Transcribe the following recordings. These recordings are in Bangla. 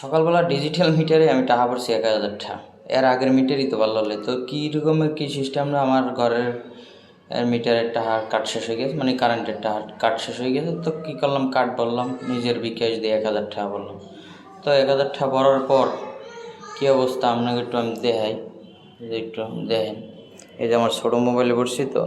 সকালবেলা ডিজিটাল মিটারে আমি টাকা পড়ছি এক হাজার টাকা এর আগের মিটারই তো ভালো তো কী রকমের কী সিস্টেম না আমার ঘরের মিটারের টাকা কাট শেষ হয়ে গেছে? মানে কারেন্টের টাকা কাট শেষ হয়ে গেছে। তো কী করলাম? কাট বললাম, নিজের বিকাশ দিয়ে এক হাজার টাকা বললাম। তো এক হাজার টাকা পড়ার পর কী অবস্থা? আপনাকে একটু আমি যে একটু দেখেন। এই যে আমার ছোটো মোবাইলে পড়ছি তো।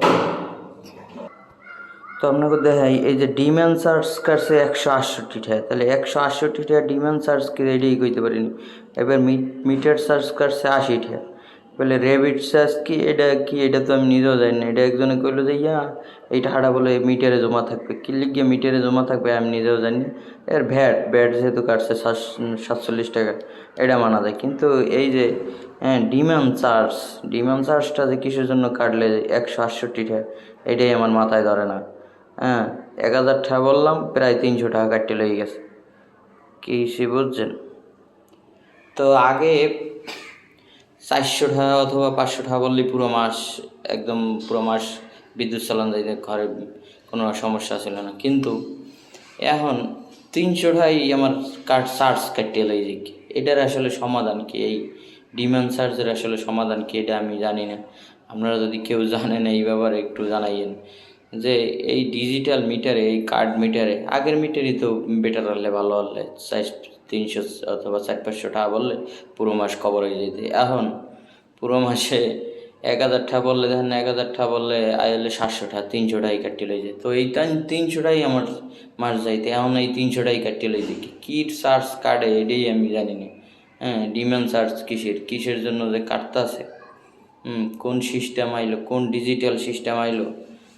তো আপনাকে দেখাই, এই যে ডিম্যান্ড সার্চ কাছে একশো আটষট্টি টাকা তাহলে একশো আটষট্টি টাকা ডিম্যান্ড সার্চ কি রেডি করতে পারিনি এবার মিটার সার্চ কাছে আশি টাকা বলে রেবিট সার্চ কি, এটা কি, এটা তো আমি নিজেও জানি না, এটা একজনে কইলো যে, ইয়া, এই টাকাটা বলে মিটারে জমা থাকবে, কি লিখে মিটারে জমা থাকবে আমি নিজেও জানি। এর ভ্যাট ভ্যাট যেহেতু কাটছে সাত- সাতচল্লিশ টাকা, এটা মানা যায়, কিন্তু এই যে হ্যাঁ ডিমান্ড চার্জ ডিমান্ড চার্জটা যে কিসের জন্য কাটলে একশো আটষট্টি টাকা এটাই আমার মাথায় ধরে না হ্যাঁ এক হাজার টাকা বললাম, প্রায় তিনশো টাকা কাটতে লেগে গেছে। কি সে বুঝছেন? তো আগে চারশো টাকা অথবা পাঁচশো টাকা বললে পুরো মাস, একদম পুরো মাস বিদ্যুৎ চালান যাইতে ঘরে কোনো সমস্যা ছিল না। কিন্তু এখন তিনশো টাকাই আমার কাট চার্জ কাটিয়ে লাগে এটার আসলে সমাধান কি? এই ডিমান্ড চার্জের আসলে সমাধান কি? এটা আমি জানি না। আপনারা যদি কেউ জানেন এই ব্যাপারে একটু জানাইয়েন। যে এই ডিজিটাল মিটারে এই কার্ড মিটারে আগের মিটারই তো বেটার হলে ভালো হলে চার তিনশো অথবা চার পাঁচশো টাকা বললে পুরো মাস কভার হয়ে যেতে। এখন পুরো মাসে এক হাজার টাকা বললে, দেখেন এক হাজার টাকা বললে আইলে সাতশো টাকা, তিনশো টাকাই কাটি লই যায় তো এই তিন- তিনশো টাকাই আমার মাস যাইতে, এখন এই তিনশো টাকাই কাটি লই যায় কি চার্জ কাটে এটাই আমি জানি না। হ্যাঁ ডিমান্ড চার্জ কিসের? কিসের জন্য যে কাটতেছে হুম, কোন সিস্টেম আইলো, কোন ডিজিটাল সিস্টেম আইলো?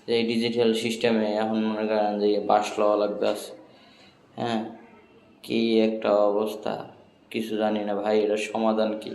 যে এই ডিজিটাল সিস্টেমে এখন মনে করেন যে বাস লওয়া লাগবে আছে। হ্যাঁ কী একটা অবস্থা, কিছু জানি না ভাই, এটার সমাধান কি?